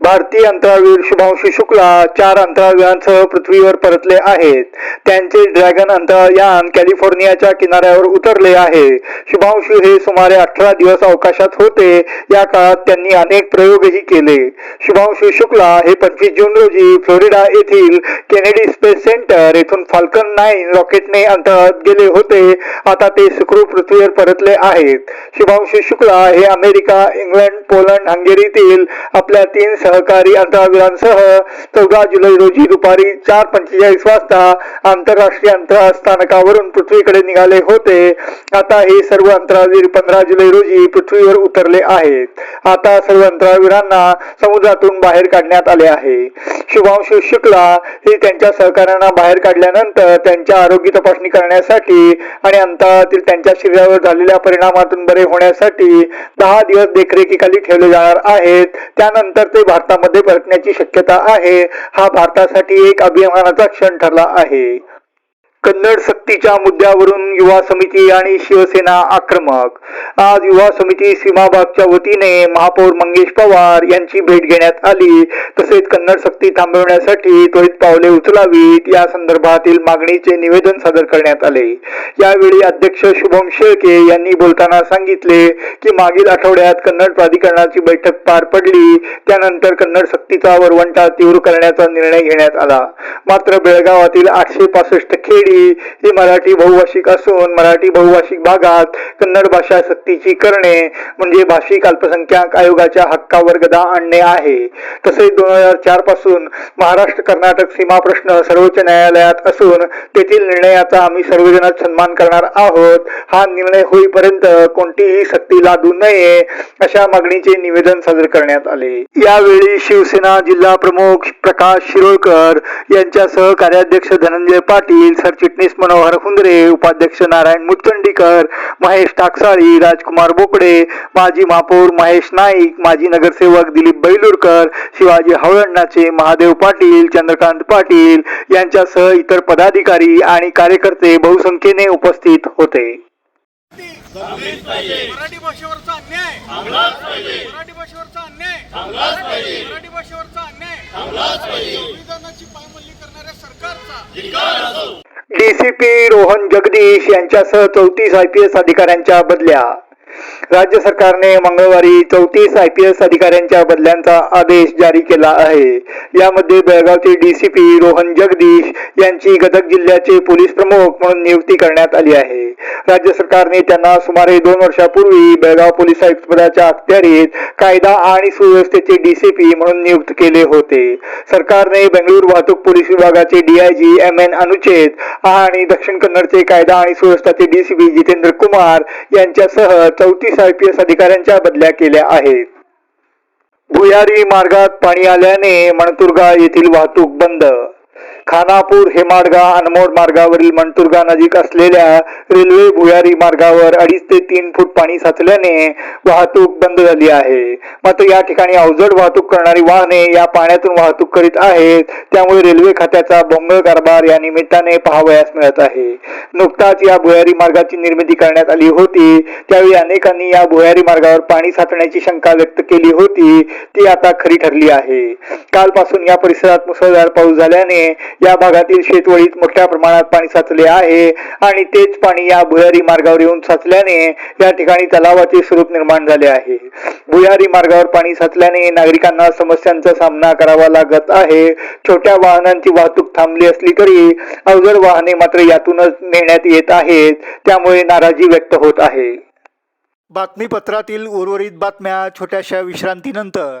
भारतीय अंतराळवीर शुभांशु शुक्ला चार अंतराळवीरांसह पृथ्वीवर परतले आहेत. त्यांचे ड्रॅगन अंतराळयान कॅलिफोर्नियाच्या किनाऱ्यावर उतरले आहे. शुभांशु हे सुमारे अठरा दिवस अवकाशात होते. या काळात त्यांनी अनेक प्रयोगही केले. शुभांशु शुक्ला हे पंचवीस जून रोजी फ्लोरिडा येथील केनेडी स्पेस सेंटर येथून फाल्कन नाईन रॉकेटने अंतराळात गेले होते. आता ते सुखरूप पृथ्वीवर परतले आहेत. शुभांशु शुक्ला हे अमेरिका इंग्लंड पोलंड हंगेरीतील आपल्या तीन सहकारी अंतराळवीरांसह चौदा जुलै रोजी दुपारी चार पंचेचाळीस वाजता आंतरराष्ट्रीय अंतराळ स्थानकावरून पृथ्वीकडे निघाले होते. आता हे सर्व अंतराळवीर पंधरा जुलै रोजी पृथ्वीवर उतरले आहेत. आता सर्व अंतराळवीरांना समुद्रातून बाहेर काढण्यात आले आहे. शुभांशु शुक्ला हे त्यांच्या सहकाऱ्यांना बाहेर काढल्यानंतर त्यांच्या आरोग्य तपासणी करण्यासाठी आणि अंतराळातील त्यांच्या शरीरावर झालेल्या परिणामातून बरे होण्यासाठी दहा दिवस देखरेखीखाली ठेवले जाणार आहेत. त्यानंतर ते भारत भारतामध्ये परतण्याची शक्यता आहे. हा भारतासाठी एक अभिमानाचा क्षण ठरला आहे. कन्नड सक्तीच्या मुद्द्यावरून युवा समिती आणि शिवसेना आक्रमक. आज युवा समिती सीमाबागच्या वतीने महापौर मंगेश पवार यांची भेट घेण्यात आली. तसेच कन्नड सक्ती थांबवण्यासाठी त्वरित पावले उचलावीत. या संदर्भातील मागणीचे निवेदन सादर करण्यात आले. यावेळी अध्यक्ष शुभम शेळके यांनी बोलताना सांगितले की मागील आठवड्यात कन्नड प्राधिकरणाची बैठक पार पडली. त्यानंतर कन्नड सक्तीचा वरवंटा तीव्र करण्याचा निर्णय घेण्यात आला. मात्र बेळगावातील आठशे पासष्ट खेडी ही मराठी बहुभाषिक असून मराठी बहुभाषिक भागात कन्नड भाषा सक्तीची करणे म्हणजे भाषिक अल्पसंख्याक आयोगाच्या हक्कावर गदा आणणे आहे. तसेच दोन हजार चारपासून महाराष्ट्र कर्नाटक सीमा प्रश्न सर्वोच्च न्यायालयात असून तेथील निर्णयाचा आम्ही सर्वजणच सन्मान करणार आहोत. हा निर्णय होईपर्यंत कोणतीही सक्ती लादू नये अशा मागणीचे निवेदन सादर करण्यात आले. यावेळी शिवसेना जिल्हा प्रमुख प्रकाश शिरोळकर यांच्यासह कार्याध्यक्ष धनंजय पाटील सर सरचिटणीस मनोहर हुंदरे उपाध्यक्ष नारायण मुतकंडीकर महेश टाकसाळी राजकुमार बोकडे माजी महापौर महेश नाईक माजी नगरसेवक दिलीप बैलूरकर शिवाजी हवळण्णाचे महादेव पाटील चंद्रकांत पाटील यांच्यासह इतर पदाधिकारी आणि कार्यकर्ते बहुसंख्येने उपस्थित होते. मराठी भाषेवरचा अन्याय. मराठी भाषेवरचा अन्याय. मराठी भाषेवरचा अन्याय. संविधानाची पायमल्ली करणाऱ्या सरकारचा. डीसीपी रोहन जगदीश यांच्यासह चौतीस आय पी एस अधिकाऱ्यांच्या बदल्या. राज्य सरकारने मंगळवारी चौतीस आय पी एस अधिकाऱ्यांच्या बदल्यांचा आदेश जारी केला आहे. यामध्ये बेळगावचे डीसीपी रोहन जगदीश यांची गदग जिल्ह्याचे पोलीस प्रमुख म्हणून नियुक्ती करण्यात आली आहे. राज्य सरकारने त्यांना सुमारे दोन वर्षापूर्वी बेळगाव पोलीस आयुक्त पदाच्या अखत्यारीत कायदा आणि सुव्यवस्थेचे डीसीपी म्हणून नियुक्त केले होते. सरकारने बेंगळूरू वाहतूक पोलीस विभागाचे डीआयजी एम एन अनुचेत आणि दक्षिण कन्नडचे कायदा आणि सुव्यवस्थाचे डीसीपी जितेंद्र कुमार यांच्यासह चौतीस आय पी एस अधिकाऱ्यांच्या बदल्या केल्या आहेत. भुयारी मार्गात पाणी आल्याने मणतुर्गा येथील वाहतूक बंद खानापूर हेमाडगा अनमोड मार्गावरील मंटुरगा नजीक असलेल्या रेल्वे भुयारी मार्गावर अडीच ते तीन फूट पाणी साचल्याने वाहतूक बंद झाली आहे. मात्र या ठिकाणी अवजड वाहतूक करणारी वाहने या पाण्यातून वाहतूक करीत आहेत. त्यामुळे रेल्वे खात्याचा भोंगळ कारभार या निमित्ताने पाहावयास मिळत आहे. नुकताच या भुयारी मार्गाची निर्मिती करण्यात आली होती. त्यावेळी अनेकांनी या भुयारी मार्गावर पाणी साचण्याची शंका व्यक्त केली होती. ती आता खरी ठरली आहे. कालपासून या परिसरात मुसळधार पाऊस झाल्याने या भागातील शेतवळीत मोठ्या प्रमाणात पाणी साचले आहे आणि तेच पाणी या भुयारी मार्गावर येऊन साचल्याने या ठिकाणी तलावाचे स्वरूप निर्माण झाले आहे. भुयारी मार्गावर पाणी साचल्याने नागरिकांना समस्यांचा सामना करावा लागत आहे. छोट्या वाहनांची वाहतूक थांबली असली तरी अवजड वाहने मात्र यातूनच नेण्यात येत आहेत. त्यामुळे नाराजी व्यक्त होत आहे. बातमीपत्रातील उर्वरित बातम्या छोट्याशा विश्रांतीनंतर.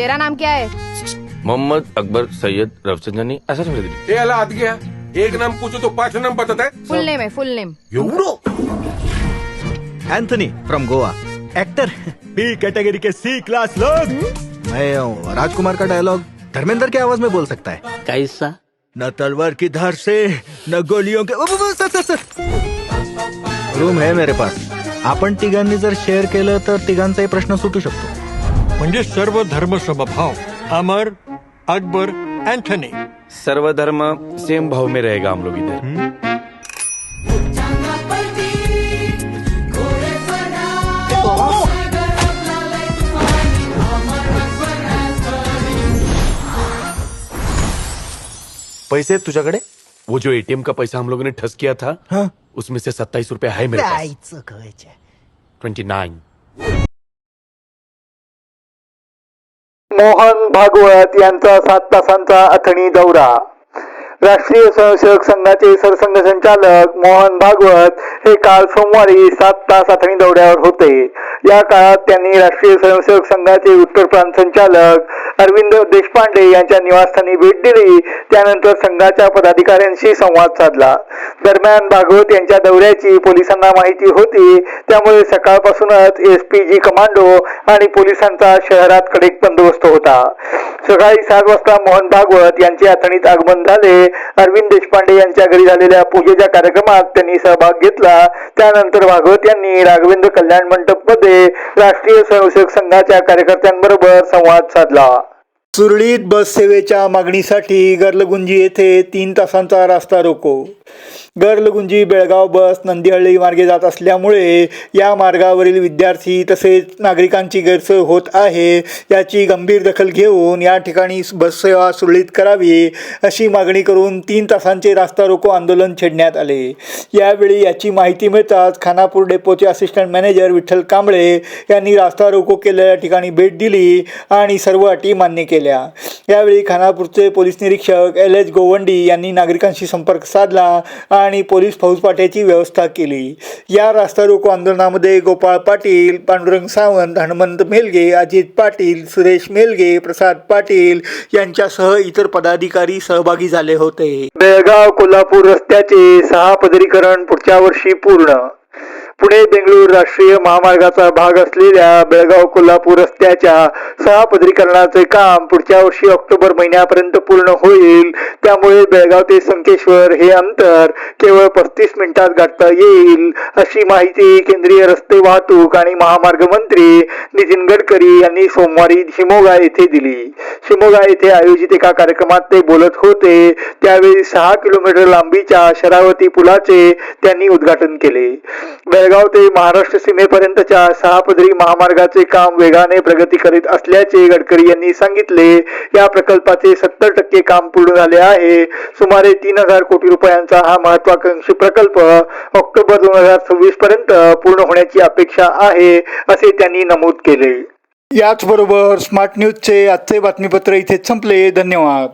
तेरा नाम क्या है? मोहम्मद अकबर सैयद रविचंद्रनी असं सांगितलं दिली ये अला हात गया एक नाम पूछो तो पाँच नाम बताता है। फुल नेम है full name. Anthony from Goa. Actor. B category K C class लोग। मैं हूँ। राजकुमार का डायलॉग धर्मेंद्र की आवाज़ में बोल सकता है। कैसा? न तलवार की धार से न गोलियों के सर, सर, सर. रूम है मेरे पास। आपण तिघांनी जर शेअर केलं तर तिघांचाही प्रश्न सुटू शकतो। म्हणजे सर्व धर्म समभाव अमर अकबर अँथनी. सर्व धर्म सेम भाव में रहेगा हम लोग इधर। पैसे तुझ्याकडे? वो जो एटीएम का पैसा हम लोगों ने ठस किया था हाँ। उसमें से सत्ताईस रुपए है मेरे पास। ट्वेंटी नाइन मोहन भागवत यांचा सात तासांचा अथणी दौरा. राष्ट्रीय स्वयंसेवक संघाचे सरसंघ संचालक मोहन भागवत हे काल सोमवारी सात तास अथणी दौऱ्यावर होते. या काळात त्यांनी राष्ट्रीय स्वयंसेवक संघाचे उत्तर प्रांत संचालक अरविंद देशपांडे यांच्या निवासस्थानी भेट दिली. त्यानंतर संघाच्या पदाधिकाऱ्यांशी संवाद साधला. दरम्यान भागवत यांच्या दौऱ्याची पोलिसांना माहिती होती. त्यामुळे सकाळपासूनच एस पी जी कमांडो आणि पोलिसांचा शहरात कडक बंदोबस्त होता. सकाळी सात वाजता मोहन भागवत यांचे अथणीत आगमन झाले. अरविंद देशपांडे यांच्या घरी झालेल्या पूजेच्या कार्यक्रमात त्यांनी सहभाग घेतला. त्यानंतर भागवत यांनी राघवेंद्र कल्याण मंडपमध्ये राष्ट्रीय स्वयंसेवक संघाच्या कार्यकर्त्यांबरोबर संवाद साधला. सुरळीत बस सेवेच्या मागणीसाठी गर्लगुंजी येथे तीन तासांचा रास्ता रोको. गर्लगुंजी बेळगाव बस नंदीहळ्ळी मार्गे जात असल्यामुळे या मार्गावरील विद्यार्थी तसेच नागरिकांची गैरसोय होत आहे. याची गंभीर दखल घेऊन या ठिकाणी बससेवा सुरळीत करावी अशी मागणी करून तीन तासांचे रास्ता रोको आंदोलन छेडण्यात आले. यावेळी याची माहिती मिळताच खानापूर डेपोचे असिस्टंट मॅनेजर विठ्ठल कांबळे यांनी रास्ता रोको केलेल्या ठिकाणी भेट दिली आणि सर्व अटी मान्य केल्या. यावेळी खानापूरचे पोलीस निरीक्षक एल एच गोवंडी यांनी नागरिकांशी संपर्क साधला आणि पोलीस फौजपाठ्याची व्यवस्था केली. या रास्ता रोको आंदोलनामध्ये गोपाळ पाटील पांडुरंग सावंत हनुमंत मेलगे अजित पाटील सुरेश मेलगे प्रसाद पाटील यांच्यासह इतर पदाधिकारी सहभागी झाले होते. बेळगाव कोल्हापूर रस्त्याचे सहा पदरीकरण पुढच्या वर्षी पूर्ण पुणे बेंगळूर राष्ट्रीय महामार्गाचा भाग असलेल्या बेळगाव कोल्हापूर रस्त्याच्या सहा पदरीकरणाचे काम पुढच्या वर्षी ऑक्टोबर महिन्यापर्यंत पूर्ण होईल. त्यामुळे बेळगाव ते संकेश्वर हे अंतर केवळ पस्तीस मिनिटात गाठता येईल अशी माहिती केंद्रीय रस्ते वाहतूक आणि महामार्ग मंत्री नितीन गडकरी यांनी सोमवारी शिमोगा येथे दिली. शिमोगा येथे आयोजित एका कार्यक्रमात ते बोलत होते. त्यावेळी सहा किलोमीटर लांबीच्या शरावती पुलाचे त्यांनी उद्घाटन केले. बेळगाव ते महाराष्ट्र सीमेपर्यंतच्या सहा पदरी महामार्गाचे काम वेगाने प्रगती करीत असल्याचे गडकरी यांनी सांगितले. या प्रकल्पाचे सत्तर टक्के काम पूर्ण झाले आहे. सुमारे तीन हजार कोटी रुपयांचा हा महत्वाकांक्षी प्रकल्प ऑक्टोबर दोन हजार सव्वीस पर्यंत पूर्ण होण्याची अपेक्षा आहे असे त्यांनी नमूद केले. याचबरोबर स्मार्ट न्यूजचे आजचे बातमीपत्र इथे संपले. धन्यवाद.